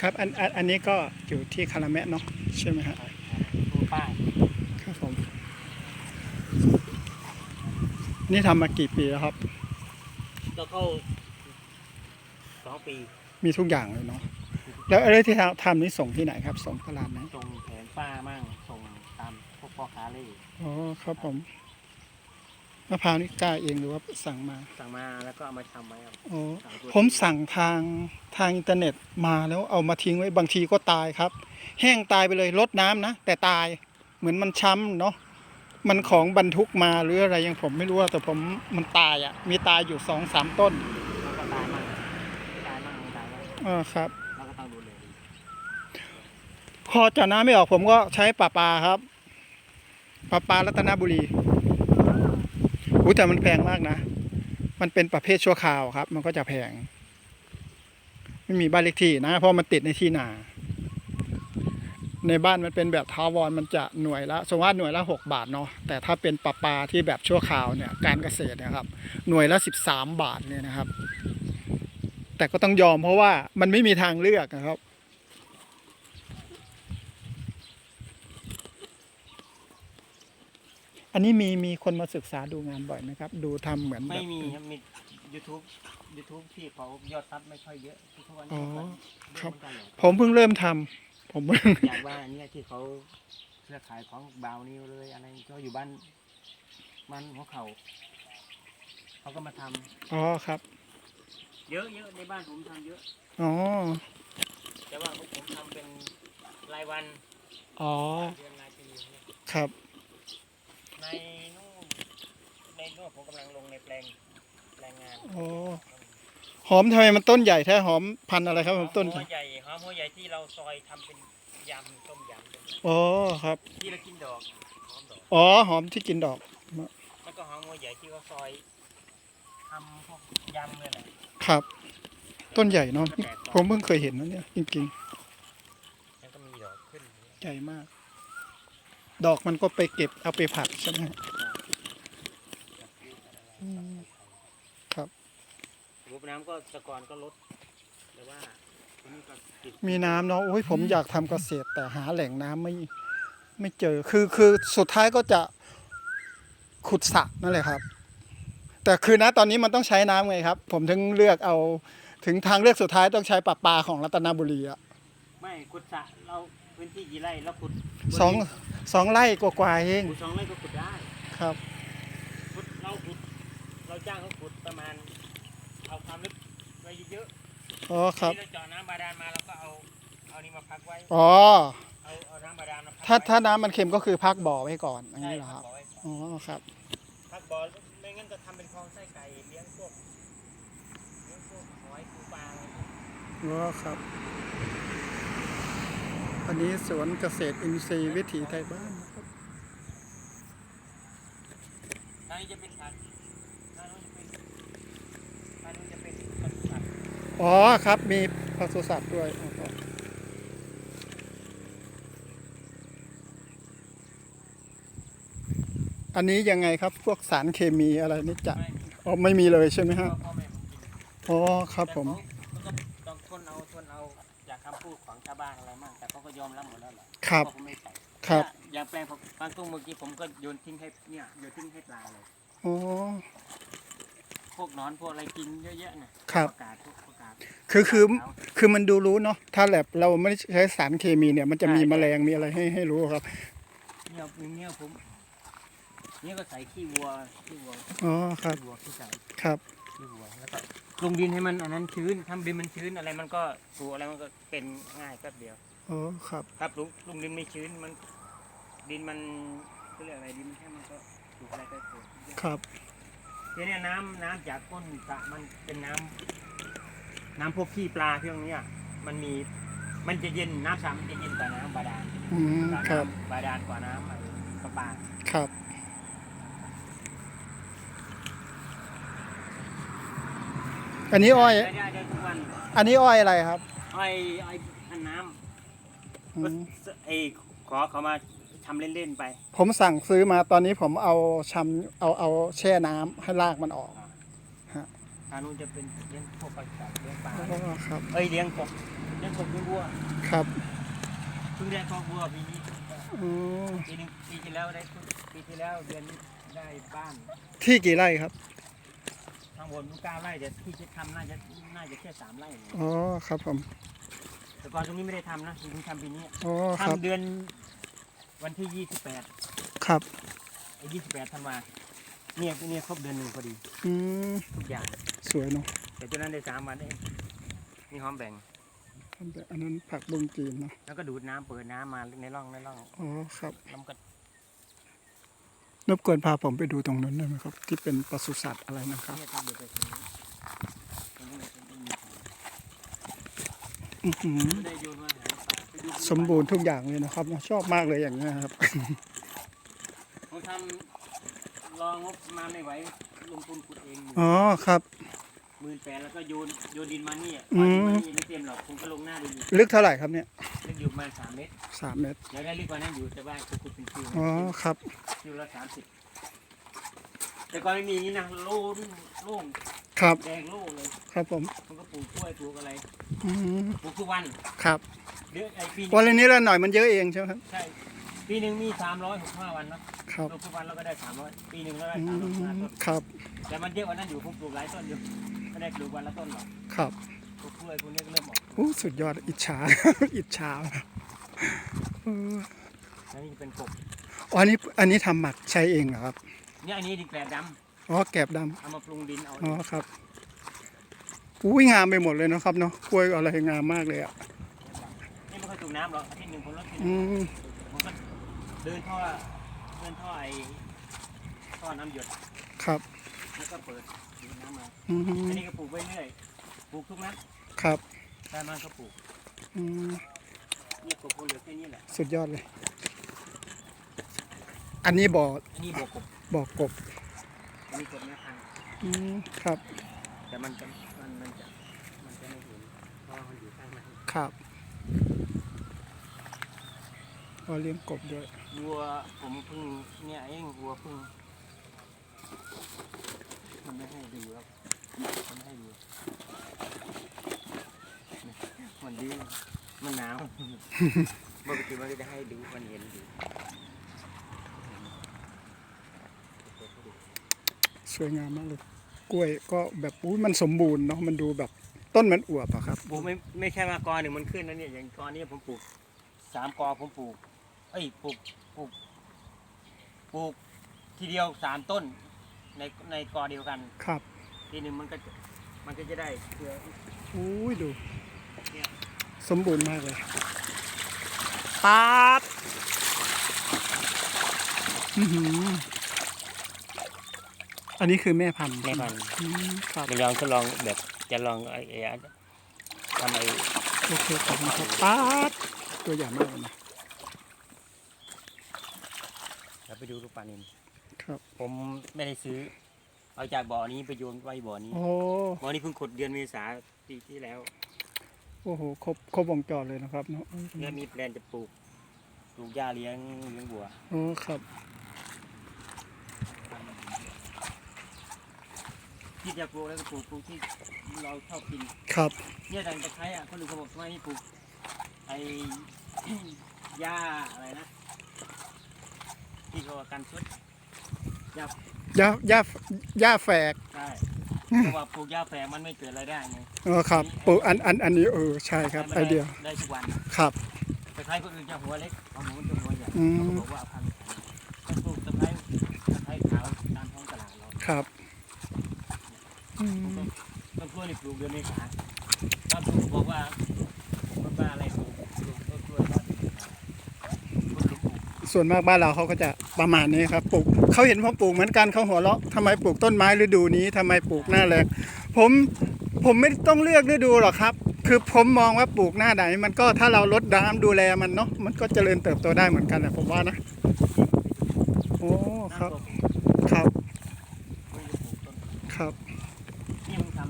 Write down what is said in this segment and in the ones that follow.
ครับอันอันอันนี้ก็อยู่ที่คาราแมะเนาะใช่ไหมฮะดูป้ายครับผมนี่ทำมากี่ปีแล้วครับ แล้วก็สองปีมีทุกอย่างเลยเนาะแล้วอะไรที่ทำนี่ส่งที่ไหนครับส่งตลาดไหนส่งแผงป้ามั่งส่งตามพวกพ่อค้าเล่อ๋อครับผม มะพร้าวนี่กล้าเองหรือว่าสั่งมาสั่งมาแล้วก็เอามาทำไว้ครับอ๋อสั่งตัวผมสั่งทางทางอินเทอร์เน็ตมาแล้วเอามาทิ้งไว้บางทีก็ตายครับ แห้งตายไปเลยลดน้ำนะ แต่ตายเหมือนมันช้ำเนาะมันของบรรทุกมาหรืออะไรยังผมไม่รู้อะแต่ผมมันตายอะ่ะ มีตายอยู่สองสามต้นแล้วก็ตายมั่งตายมั่งไม่ตายมั่งเออครับเราก็ต้องดูแลดีพอเจาะน้ำไม่ออกผมก็ใช้ปลาปลาครับปลาปลารัตนบุรี อุ้แต่มันแพงมากนะ มันเป็นประเภทชั่วคราวครับ มันก็จะแพง ไม่มีบ้านเลขที่นะ เพราะมันติดในที่นา ในบ้านมันเป็นแบบทาวรมันจะหน่วยละสมมติหน่วยละหกบาทเนาะ แต่ถ้าเป็นปลาปลาที่แบบชั่วคราวเนี่ย การเกษตรนะครับ หน่วยละสิบสามบาทเนี่ยนะครับ แต่ก็ต้องยอมเพราะว่ามันไม่มีทางเลือกนะครับ อันนี้มีมีคนมาศึกษาดูงานบ่อยไหมครับ ดูทำเหมือนแบบ ไม่มีครับมี YouTube YouTube ที่เขายอดซับไม่ค่อยเยอะทุกวันอ๋นี้อมันครับ เยอะเหมือนกันเหรอผมเพิ่งเริ่มทำผมเพิ่ง อย่างว่าอันเนี้ยที่เขาเครือขายของบาวนิวเลยอะไรก็อยู่บ้านมันหัวเขาเขาก็มาทำอ๋อครับเยอะเยอะในบ้านผมทำเยอะ อ๋อแต่ว่าผมทำเป็นรายวันอ๋อ เดือนรายปีเนี่ยครับ ในนู่นในนู่นผมกำลังลงในแปลงแปลงงานอ๋อหอมทำไมมันต้นใหญ่แท้หอมพันธุ์อะไรครับผมต้นหัวใหญ่หอมหัวใหญ่ที่เราซอยทำเป็นยำต้มยำเป็นอ๋อครับ ที่เรากินดอกหอมดอกอ๋อหอมที่กินดอกแล้วก็หอมหัวใหญ่ที่เขาซอยทำพวกยำเลยแหละครับ ต้นใหญ่เนาะผมเพิ่งเคยเห็นนะเนี่ยจริงแล้วก็มีดอกขึ้นๆใหญ่มาก ดอกมันก็ไปเก็บเอาไปผัดใช่ไหมอืมครับรูปน้ำก็แตะกอนก็ลดแต่ว่าทีนี้ก็ติดมีน้ำเนาะโอ้ยผมอยากทำเกษตร แต่หาแหล่งน้ำไม่ไม่เจอคือคือสุดท้ายก็จะขุดสระนั่นแหละครับ แต่คือนะตอนนี้มันต้องใช้น้ำไงครับ ผมถึงเลือกเอาถึงทางเลือกสุดท้ายต้องใช้ปลาปลาของรัตนบุรีอะไม่ขุดสระเราพื้นที่กี่ไร่แล้วขุดสอง สองไร่กว่าๆเองขุดสองไร่ก็ขุดได้ครับขุดเราขุดเราจ้างเขาขุดประมาณเอาความลึกไว้เยอะอ๋อๆครับที่เราเจาะน้ำบาดาลมาเราก็เอาเอานี่มาพักไว้อ๋อเอาเอาน้ำบาดาลมาพักถ้าไว้ถ้าน้ำมันเค็มก็คือพักบ่อไว้ก่อนอย่างใช่นี้เหรอพัคกรับบ่อไว้ก่อนอ๋อครับพักบ่อไม่งั้นก็ทำเป็นคลองไส้ไก่เลี้ยงพวกเลี้ยงพวกหอยปูปลาอะไรพวกอ๋อครับ อันนี้สวนเกษตรอินทรีย์วิถีไทยบ้านนะครับทางนี้จะเป็นสัตว์ทางนู้นจะเป็นทางนู้นจะเป็นปศุสัตว์อ๋อครับมีปศุสัตว์ด้วยอ๋อครับอันนี้ยังไงครับพวกสารเคมีอะไรนี่จะไม่มีอ๋อไม่มีเลยใช่ไหมพ่อฮะพ่อแม่ผมกินอ๋อครับผม แต่เขาก็ต้องทนเอาทนเอาจากคำ พูดของชาวบ้านอะไรมั่งแต่เขาก็ยอมรับหมดแล้วแหละครับเพาะผมไม่ใส่ครับ อย่างแปลงผมบางตุ้งเมื่อกี้ผมก็โยนทิ้งให้เนี่ยโยนทิ้งให้ปลาเลย อ๋อ พวกหนอนพวกอะไรกินเยอะแยะน่ะครับ ประกาศพวกประกาศคือคือเอาคือมันดูรู้เนาะถ้าแบบเราไม่ได้ใช้สารเคมีเนี่ย มันจะมีใช่ แมลงมีอะไรให้ให้รู้ครับเนี่ยอย่างเนี่ยผมเนี่ยก็ใส่ขี้วัวขี้วัวอ๋อครับขี้วัวขี้ไก่ครับ ขี้วัวแล้วก็ ลงดินให้มันอันนั้นชื้นทำดินมันชื้นอะไรมันก็ปลูกอะไรมันก็เป็นง่ายแป๊บเดียว อ๋อครับ ครับลุงลุงดินไม่ชื้นมัน ดินมันเขาเรียกอะไรดินมันแค่มันก็ปลูกอะไรก็ปลูกครับทีเนี้ยน้ำน้ำจากก้นสระมันเป็นน้ำน้ำพวกขี้ปลาที่ตรงเนี้ยมันมีมันจะเย็นน้ำสระมันจะเย็นกว่าน้ำบาดาลอืมกว่าครับน้ำบาดาลกว่าน้ำไอ้ประปาครับ อันนี้อ้อย ได้ได้ได้ทุกวันอันนี้อ้อยอะไรครับไอ้ไอ้อันน้อืำก็มไอ้ขอเขามาทำเล่นๆไป ผมสั่งซื้อมาตอนนี้ผมเอาชำเอาเอาแช่น้ำให้รากมันออกทางนู้นจะเป็นเลี้ยงพวกปลาสัตว์เลี้ยงปลาอ๋อครับเอ้ยเลี้ยงกบเลี้ยงกบเลี้ยงวัวครับเพิ่งได้ครอบวัวปีนี้อ๋อปีหนึงปีที่แล้วได้ปีที่แล้วเดือนนี้ได้บ้านที่กี่ไร่ครับ ข้างบนเก้าไร่แต่ที่จะทำน่าจะน่าจะแค่สามไร่เองอ๋อครับผมแต่ก่อนตรงนี้ไม่ได้ทำนะเพิ่งทำปีนี้อ๋อครับทำเดือนวันที่ยี่สิบแปดครับไอ้ยี่สิบแปดธันวาเนี่ยเนี่ยครบเดือนหนึ่งพอดีอืมทุกอย่าง สวยเนาะแต่ตัวนั้นได้สามวันเองนี่หอมแบ่งอันนั้นผักบุ้งจีนเนาะแล้วก็ดูดน้ำเปิดน้ำมาในร่องในร่องอ๋อครับแล้วมันก็ รบกวนพาผมไปดูตรงนั้นได้ไหมครับ ที่เป็นปศุสัตว์อะไรนะครับเนี่ยต้องดูไปตรงนี้ตรงนี้มันจะมีอื้อหือไม่ได้โยนมาหาป่าไปดูสมบูรณ์ทุกอย่างเลยนะครับ ชอบมากเลยอย่างนี้ยครับผมทำรองงบประมาณไม่ไหวลงทุนขุดเองอ๋อครับ หมื่นแปดแล้วก็โยนโยนดินมานี่อืดินมมานี่ไม่เต็มหรอกผมก็ลงหน้าดินอีกลึกเท่าไหร่ครับเนี่ยลึกอยู่ประมาณสามเมตรสามเมตรอยากได้ลึกกว่านั้นอยู่แต่ว่าคือขุดเป็นคิวอ๋อครับคิวละสามสิบแต่ก่อนไม่มีอย่างนี้นะโล่งโล่งครับแดงโล่งเลยครับผมมันก็ปลูกกล้วยปลูกอะไรอืมปลูกทุกวันครับเดือนไอ้ปีหวันนึงนี้ละหน่อยมันเยอะเองใช่ไหมครับใช่ปีหนึ่งมีสามร้อยหกห้าวันนะครับปลูกทุกวันเราก็ได้สามร้อยปีหนึ่งเราได้อืสามร้อยห้าต้มนครับแต่มันเยอะกว่านั้นอยู่ผมปลูกหลายต้นอยู่ ไม่ได้ปลูกวันละต้นหรอกครับปลูกกล้วยพวกนี้ก็เริ่มออกโอ้สุดยอดอิจฉา อิจฉาเออแล้วนี่เป็นกบอ๋ออันนี้อันนี้ทำหมักใช้เองเหรอครับเนี่ยอันนี้ดินแกลบดอ๋อแกบดำำเอามาปรุงดินเอาอ๋อครับอุ้ยงามไปหมดเลยนะครับเนาะกล้วยอะไรงามมากเลยอะนี่ไม่ค่อยถูกน้ำหรอกอาทิตย์หนึ่งผมลดทีอืมผมก็เดินท่อเดินท่อไอ้ท่อน้ำหยดครับ แล้วก็เปิด ดูดน้ำมาอืมอันนี้ก็ปลูกไปเรื่อยปลูกทุกนัดครับได้มาก็ปลูกอืมเนี่ยกบเหลือแค่นี้แหละสุดยอดเลย อันนี้บ่ออันนี้บวกกบบ่อกบอันนี้กบแม่พันธุ์อืมครับแต่มันจะมันมันจะมันจะไม่เห็นเพราะว่ามันอยู่ข้างในครับอ๋อเลี้ยงกบด้วยวัวผมเพิ่งเนี่ยเองวัวเพิ่งมันไม่ให้ดูครับมันไม่ให้ดูมัน ดื้อมันหนาวปกติมันก็จะให้ดูมันเห็นดูสวยงามมากเลย กล้วยก็แบบอุ้ยมันสมบูรณ์เนาะมันดูแบบต้นมันอวบอะครับปลูกไม่ไม่ใช่ว่ากอหนึ่งมันขึ้นนะเนี่ยอย่างกอนี้ผมปลูกสามกอผมปลูกเอ้ยปลูกปลูกปลูกทีเดียวสามต้นในในกอเดียวกันครับ ทีหนึ่งมันก็จะมันก็จะได้เครืออุ้ยดูเนี่ย สมบูรณ์มากเลยปาดอื้อหืออันนี้คือแม่พันธุ์แม่พันธุ์อืมครับจะลองทดลองแบบจะลองไอ้ไอ้อันทำไอ้โอเคขอบคุณครับปาดตัวใหญ่มากเลยนะ เราไปดูลูกปลานินครับ ผมไม่ได้ซื้อ เอาจากบ่อนี้ไปโยนไว้บ่อนี้ โอ้ บ่อนี้เพิ่งขุดเดือนเมษาปีที่แล้ว โอ้โหครบครบวงจรเลยนะครับเนาะเนี่ยมีแปลนจะปลูกปลูกหญ้าเลี้ยงเลี้ยงบัวโอ้ครับที่จะปลูกแล้วก็ปลูกปลูกที่เราชอบกิน ครับ เนี่ยแต่ตะไคร้อะคนอื่นเขาบอกทำไมไม่ปลูกไอ้หญ้าอะไรนะที่เขาว่ากันชุดหญ้าหญ้าหญ้าหญ้าแฝกใช่ เพราะว่าปลูกหญ้าแฝงมันไม่เกิดรายได้ไงเออครับปลูกอันอันอันนี้เออใช่ครับไอเดียได้ทุกวันครับตะไคร้คนอื่นจะหัวเล็กของหมูจะหัวใหญ่อืมเขาก็บอกว่าเอาพันธุ์ถ้าปลูกตะไคร้ตะไคร้ขาวตามท้องตลาดเราครับอืมต้นกล้วยนี่ปลูกเดือนเมษาตอนปลูกบอกว่าคนบ้าอะไรปลูกปลูกต้นกล้วยตอนเมษาคนหลงปลูกส่วนมากบ้านเราเขาก็จะประมาณนี้ครับปลูก เขาเห็นผมปลูกเหมือนกันเขาหัวเราะทำไมปลูกต้นไม้ฤดูนี้ทำไมปลูกหน้าแรงผมผมไม่ต้องเลือกฤดูหรอกครับ คือผมมองว่าปลูกหน้าไหนมันก็ถ้าเราลดน้ำดูแลมันเนาะมันก็เจริญเติบโตได้เหมือนกันนะผมว่านะโอ้ครับครับครับนี่มึงทำ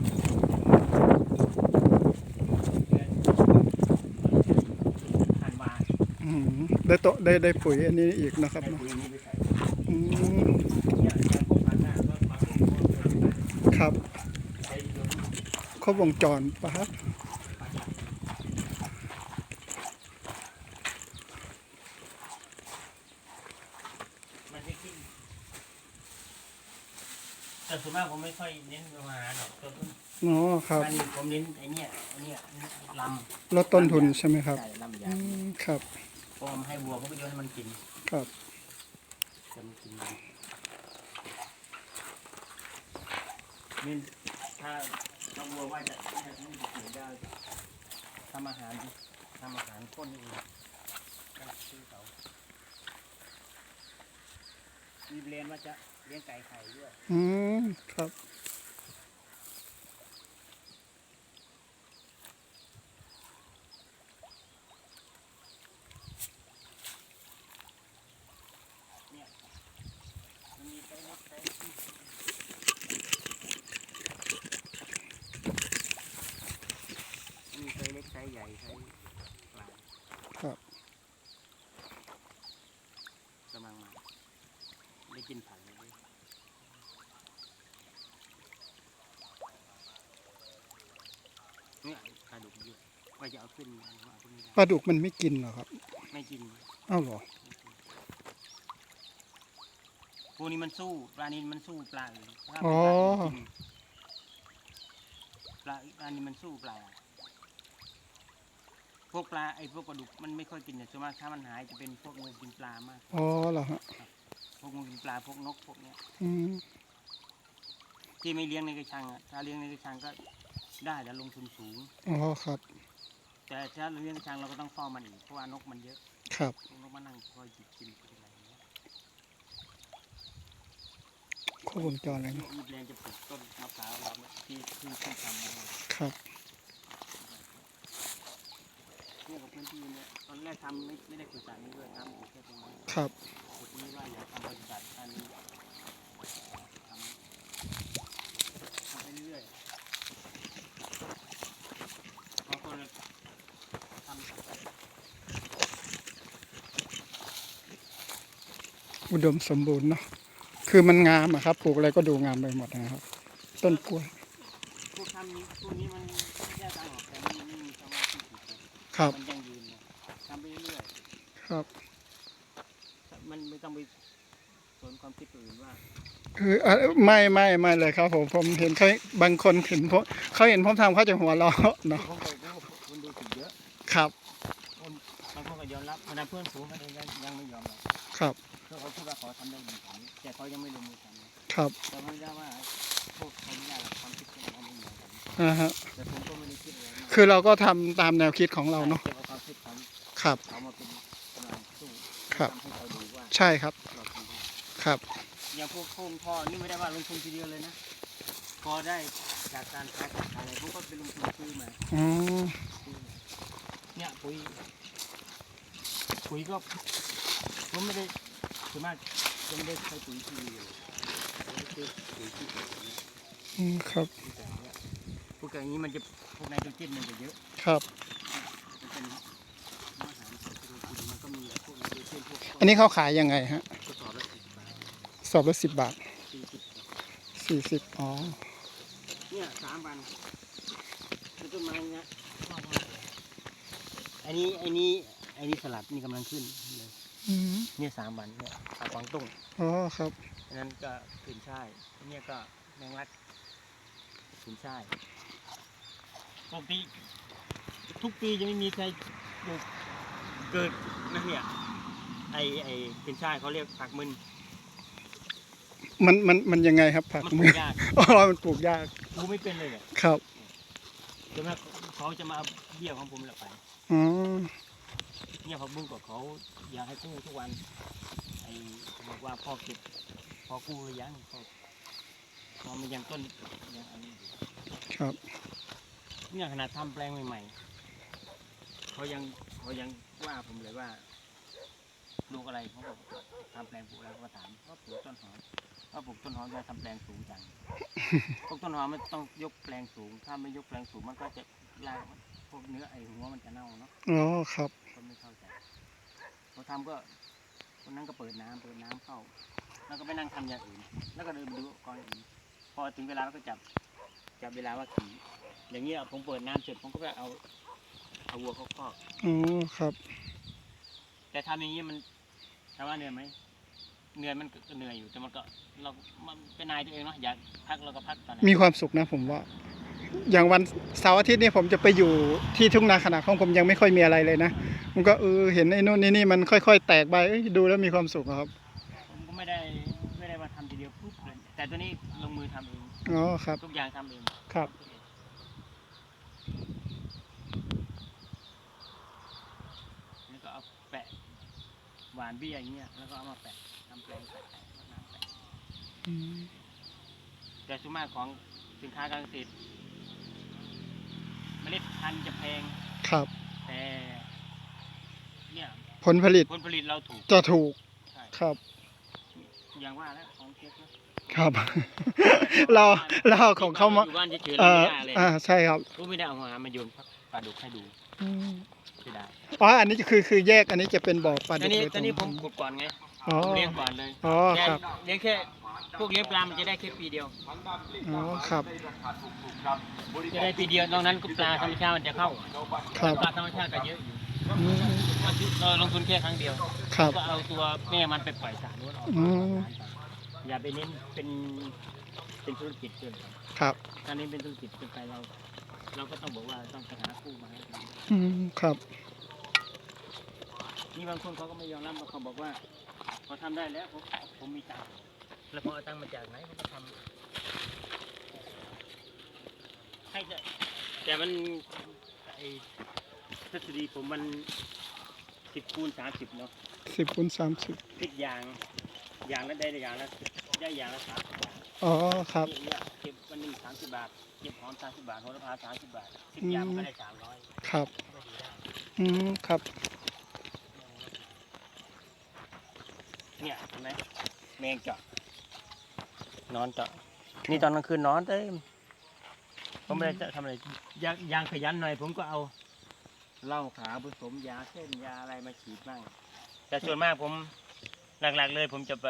ได้โตได้ได้ปุ๋ยอันนี้อีกนะครับเนาะ ปุ๋ยนี้ไปใส่ อืม เนี่ยใช้พวกพันธุ์หน้าก็ปักพวกเดือน ครับใช้โยนครบวงจรปะครับมันไม่ขึ้นแต่ส่วนมากผมไม่ค่อยเน้นประมาณหรอกต้นอ๋อครับมันผมเน้นไอ้เนี่ยไอ้เนี่ยลลดต้นทุนใช่ไหมคำรับใช่ลำอืยางมครับพอมาให้วัวเขาก็โยนให้มันกินครับ จะมันกินมัน นี่ถ้าถ้าวัวว่าจะจะไม่จะเสียได้ทำอาหารทำอาหารคนเองกันซื้อเขามีเรียนว่าจะเลี้ยงไก่ไข่ด้วย อืม ครับ เนี่ยมันมีไซส์เล็กไซส์มีไซส์เล็กไซส์ใหญ่ไซส์กลาง ครับ กำลังมาได้ กินผักเลยด้วยเนี่ยปลาดุกเยอะว่าจะเอาขึ้นมาเอาขึ้นไม่ได้ปลาดุกมันไม่กินเหรอครับไม่กินเอ้าเหรอพวกนี้มันสู้ปลานินมันสู้ปลาอื่นถ้าอ๋เป็นอปลาอื่นกินปลาปลานินมันสู้ปลา พวกปลาไอ้พวกปลาดุกมันไม่ค่อยกินเนี่ยส่วนมากถ้ามันหายจะเป็นพวกงูกินปลามาก อ๋อเหรอฮะพ วกงูกินปลาพวกนกพวกเนี้ยอืมที่ไม่เลี้ยงในกระชังอะถ้าเลี้ยงในกระชังก็ได้แต่ลงทุนสูง อ๋อครับ แต่ถ้าเราเลี้ยงกระชังเราก็ต้องเฝ้ามันอีกเพราะว่านกมันเยอะครับ นกมานั่งคอยจิกกินอะไรอย่างเงี้ยครบวงจรเลยเนี่ยเนาะอีเลียนจะปลูกต้นมะพร้าวเราเนี่ยที่ที่ที่ทำมาให้ครับ เนี่ยกับพื้นที่เนี่ยตอนแรกทำไม่ไม่ได้ปรึกษานี้ด้วยทำอยู่แค่ตรงนี้ครับจุด นี้ว่าอยากทำบริษัทอันนี้ทำทำไปเรื่อยๆบางคนทำสักอุดมสมบูรณ์เนาะคือมันงามอะครับปลูกอะไรก็ดูงามไปหมดนะครับ ต้นกล้วยพวกทำนี้พวกนี้มันแยกต่างออกแต่มันไม่มีคำว่าที่ผิดเลยครับมันยังยืนเลยทำไปเรื่อยครับๆมัน ไม่ต้องไปสนความคิดคนอื่นว่าคืออะไม่ไม่ไม่เลยครับผมผมเห็นเขาบางคนเห็นผมเขาเห็นผมทำเขาจะหัวเราะเนาะผมเคยรู้คนดูถูกเยอะครับ คนบางคนก็ยอมรับขณะเพื่อนฝูงเขาเองยังยังไม่ยอมรับครับ เพื่อเขาคิดว่าเขาทำได้ดีกว่านี้แต่เขายังไม่ลงมือทำนะครับแต่ไม่ได้ว่าพวกเขาไม่ได้หรอกความคิดของเขาไม่เหมือนกันอ่าฮะแต่ผมก็ไม่ได้คิดอะไรมากคือเราก็ทำตามแนวคิดของเราเนาะเก็บเอาความคิดของครับ เขามาเป็นกำลังสู้ครับ ทำให้เขาดูว่า ใช่ครับเราทำได้ครับ อย่างพวกโครงท่อนี่ไม่ได้ว่าลงทุนทีเดียวเลยนะพอได้จากการค้าขายอะไรผมก็ไปลงทุนซื้อมาอ๋อซื้อมาเนี่ยปุ๋ยปุ๋ยก็ผมไม่ได้ส่วนมากจะไม่ได้ใช้ปุ๋ยที่ดีเลยผมจะซื้อปุ๋ยที่ดีกว่านี้อืมครับที่แต่เนี่ยพวกอย่างนี้มันจะพวกไนโตรเจนมันจะเยอะครับมันเป็น นพวกอันนี้เขาขายยังไงฮะทดสอบละสิบบาทสอบละสิบบาทสี่สิบสี่สิบอ๋อเนี่ยสามวันคือต้นไม้เนี่ยชอบมากเลยอันนี้อันนี้อันนี้สลัดนี่กำลังขึ้นเลยอืมเนี่ยสามวันเนี่ยขาวกวางตุ้งอ๋อครับอันนั้นก็ขึ้นช่ายอันเนี่ยก็แมงลักขึ้นช่ายปกติทุกปีจะไม่มีใครปลูกเกิดนะเนี่ย ไอไอขึ้นช่ายเขาเรียกผักมึนมันมันมันยังไงครับผักมันปมืลูอกยากอ๋อมันปลูกยากปลูกไม่เป็นเลยเนี่ยครับจนว่าเขาจะมาเอาเบี้ยของผมแหละไปอ๋อเนี่ยพอบุ้งกับเขาอยากให้กู้ทุกวันไอ้บอกว่าพ่อเก็บพ่อกู้หรือยังพ่อพอมันยังต้นยังอันนี้อยู่ครับเนี่ยขนาดทำแปลงใหม่ๆเขายังเขายังว่าผมเลยว่า ปลูกอะไรเขาบอกทำแปลงปลูกอะไรเขาก็ถามว่าปลูกต้นหอมว่าปลูกต้นหอมจะทำแปลงสูงจังปลูกต้นหอมมันต้องยกแปลงสูง ถ้าไม่ยกแปลงสูงมันก็จะรากพวกเนื้อไอ้หัวมันจะเน่าเนาะอ๋อครับก็ไม่เข้าใจพอทำก็คนนั้นก็เปิดน้ำเปิดน้ำเข้า แล้วก็ไปนั่งทำอย่างอื่น แล้วก็เดินไปดูกองอื่นพอถึงเวลาเราก็จับจจับเวลาว่าขี่อย่างเงี้ยผมเปิดน้ำเสร็จผมก็ไปเอาเอาวัวเข้าคอกอ๋อครับ แต่ทำอย่างนี้มันถามว่าเหนื่อยไหมเหนื่อยมันก็เหนื่อยอยู่แต่มันก็เรามันเป็นนายตัวเองเนาะอยากพักเราก็พักตอนไหนมีความสุขนะผมว่า อย่างวันเสาร์อาทิตย์นี่ผมจะไปอยู่ที่ทุ่งนาขนาดของผมยังไม่ค่อยมีอะไรเลยนะมันก็เออเห็นไอ้นู่นนี่นี่มันค่อย ๆ แตกใบเอ้ยดูแล้วมีความสุขอะครับ ผมก็ไม่ได้ไม่ได้มาทำทีเดียวปุ๊บเลยแต่ตัวนี้ลงมือทำเองอ๋อครับ ทุกอย่างทำเองครับ แล้วก็เอาแปะหวาน เบี้ยอย่างเงี้ยแล้วก็เอามาแปะทำแปลงแปะแปะน้ำแปะอืมแต่ส่วนมากของสินค้าการเกษตรเมล็ดพันธุ์จะแพงครับ แต่ เนี่ยผลผลิตผลผลิตเราถูกจะถูกใช่ครับ อย่างว่าแล้วของเช็คนะครับ เราเราเอาของเขามาอยู่บ้านเฉยๆเอเราอไม่ได้เลยอ่าใช่ครับก็ไม่ได้เอามามาโยนปลาดุกให้ดู อืม ไม่ได้อ๋ออันนี้คือคือแยกอันนี้จะเป็นบ่อปลาตดุอนกนี้โดยตอนนี้รผมงขุดก่อนไงอ๋อ ผมเลี้ยงก่อนเลยอ๋อแต่ครับ เลี้ยงแค่พวกเลี้ยงปลา มันจะได้แค่ปีเดียว อ๋อครับ จะได้ปีเดียวนอกนั้นก็ปลาธรรมชาติมันจะเข้าครับปลาธรรมชาติก็เยอะอยู่อืมเราลงทุนแค่ครั้งเดียว ครับ ก็เอาตัวแม่มันไปปล่อยสระนู้นออกอืม อย่าไปเน้นเป็นเป็นธุรกิจเกินไปครับ ถ้าเน้นเป็นธุรกิจเกินไปเรา เราก็ต้องบอกว่าต้องไปหาคู่มาให้ทอืมครับำนี่บางคนเขาก็ไม่ยอมรับบางคนบอกว่าเขาทำได้แล้วผมผมมีตังค์แล้วพอเอาตังค์มาจากไหนเขาก็ทำให้แต่แต่มันไอ้ทฤษฎีผมมันสิบคูณสามสิบเนาะสิบคูณสามสิบติดยางยางละได้ยางละได้ยางละสามสิบบาทอ๋อครับเนี่ยเก็บ วันหนึ่งสามสิบบาทเก็บหอมสามสิบบาทโหระพาสามสิบบาทสิบยางมันก็ได้สามร้อยครับก็ดีได้อืมครับ เนี่ยเห็นไหมแมงเจาะนอนเจาะนี่ตอนกลางคืนนอนเต็มผมไม่ได้จะทำอะไรยางยางขยันหน่อย ผมก็เอาเหล้าขาวผสมยาเส้นยาอะไรมาฉีดบ้างแต่ส่วนมากผมหลักๆเลย ผมจะไป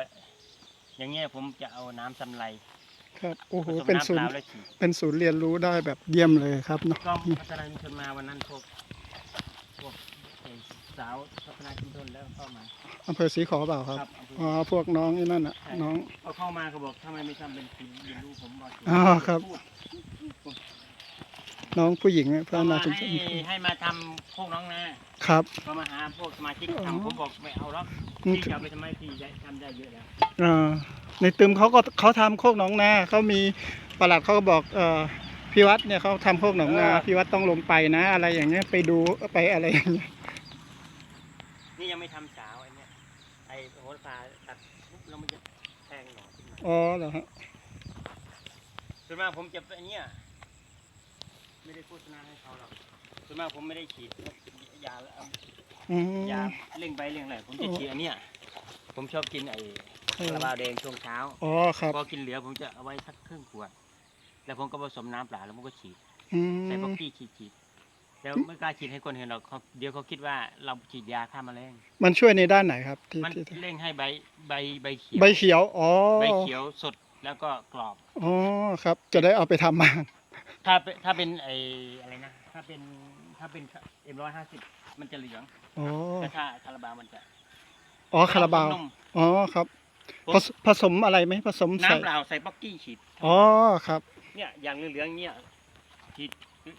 อย่างเงี้ยผมจะเอาน้ำสำไร ครับโอ้โหผสมเป็นน้ำศูเปนล่าย์แล้วฉีดเป็นศูนย์เรียนรู้ได้แบบเยี่ยมเลยครับเนาะก็พัฒนาชุมชนมาวันนั้นพวกพวกไอ้สาวพัฒนาชุมชนแล้วเข้ามาอำเภอศรีขอเปล่าครับครับอ๋อพวกน้องนี่นั่นน่ะน้องเขาเข้ามาเขาบอกทำไมไม่ทำเป็นทีมเรียนรู้ผมบอกอ๋อครับ พูด น้องผู้หญิงเพื่อเขานมานาชุมชให้นให้มาทำพวกน้องนาครับเขามาหาพวกสมาชิกอ๋อทำผมบอกไม่เอาหรอกอืมพี่จะเอาไปทำไมพี่ได้ทำได้เยอะแล้วอ่าในตึมเขาก็เขาทำโคกหนองนาเขามีประหลัดเขาก็บอกเอ่อพี่วัดเนี่ยเขาทำโคกหนองนาพี่วัดต้องลงไปนะ อะไรอย่างเงี้ยไปดูไปอะไรอย่างเงี้ยนี่ยังไม่ทำสาวไอ้เนี่ยไอ้โหระพาตัดปุ๊บแล้วมันจะแทงหน่อขึ้นมาอ๋อเหรอฮะส่วนมากผมจะเป็นเนี่ย ไม่ได้โฆษณาให้เขาหรอกส่วนมากผมไม่ได้ฉีดยาแล้วอืม ยาเร่งใบเร่งอะไรผมจะฉีดอันเนี้ยผมชอบกินไอ้เออ คาราบาวแดงช่วงเช้าอ๋อครับพอกินเหลือผมจะเอาไว้สักครึ่งขวด แล้วผมก็ผสมน้ำเปล่าแล้วผมก็ฉีด อืใส่ป๊อมกกี้ฉีดฉีดแล้วไม่กล้าฉีดให้คนเห็นหรอกเขาเดี๋ยวเขาคิดว่าเราฉีดยาฆ่าแมลงมันช่วยในด้านไหนครับที่มันที่เร่งให้ใบใบใบเขียวใบเขียวอ๋อใบเขียวสดแล้วก็กรอบ อ๋อครับ จะได้เอาไปทำมาง ถ้าเป็นถ้าเป็นไออะไรนะ ถ้าเป็นถ้าเป็นเอ็มร้อยห้าสิบมันจะเหลืองอ๋อแต่ถ้าคาราบาวมันจะอ๋อคาราบาวนุ่ม อ๋อครับผม ผสผสมอะไรไหมผสมใส่น้ำเปล่าใส่ป๊อกกี้ฉีดอ๋อครับ เนี่ยอย่างเหลืองๆเนี่ยฉีด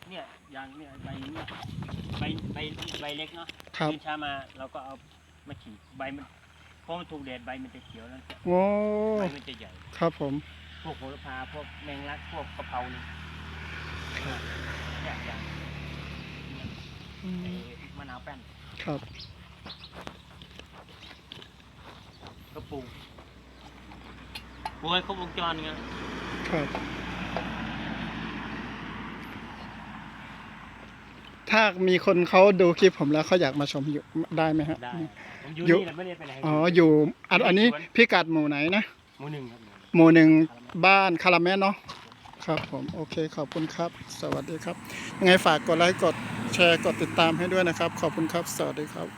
เนี่ยอย่างเนี่ยใบเนี่ยใบใบใบเล็กเนาะครับตื่นเช้ามาเราก็เอามาฉีดใบมันเพราะมันถูกแดดใบมันจะเขียวแล้วจะโอ้ใบมันจะใหญ่ ครับผม พวกโหระพาพวกแมงลักพวกกะเพรานี่ เนี่ยอย่างอืไอ้มมะนาวแป้นครับ ก็ปลูกปลูกให้ครบวงจรไงครับ ถ้ามีคนเขาดูคลิปผมแล้วเขาอยากมาชมอยู่ได้ไหมฮะ ได้ผมอยู่อยู่นี่แหละไม่ได้ไปไหนอ๋อ อยู่อันอันนี้พิกัดหมู่ไหนนะ หมู่หนึ่งครับหมู่หนึ่งบ้านคาราเมะเนาะ ครับผมโอเคขอบคุณครับ สวัสดีครับยังไงฝากกดไลค์กดแชร์กดติดตามให้ด้วยนะครับ ขอบคุณครับ สวัสดีครับ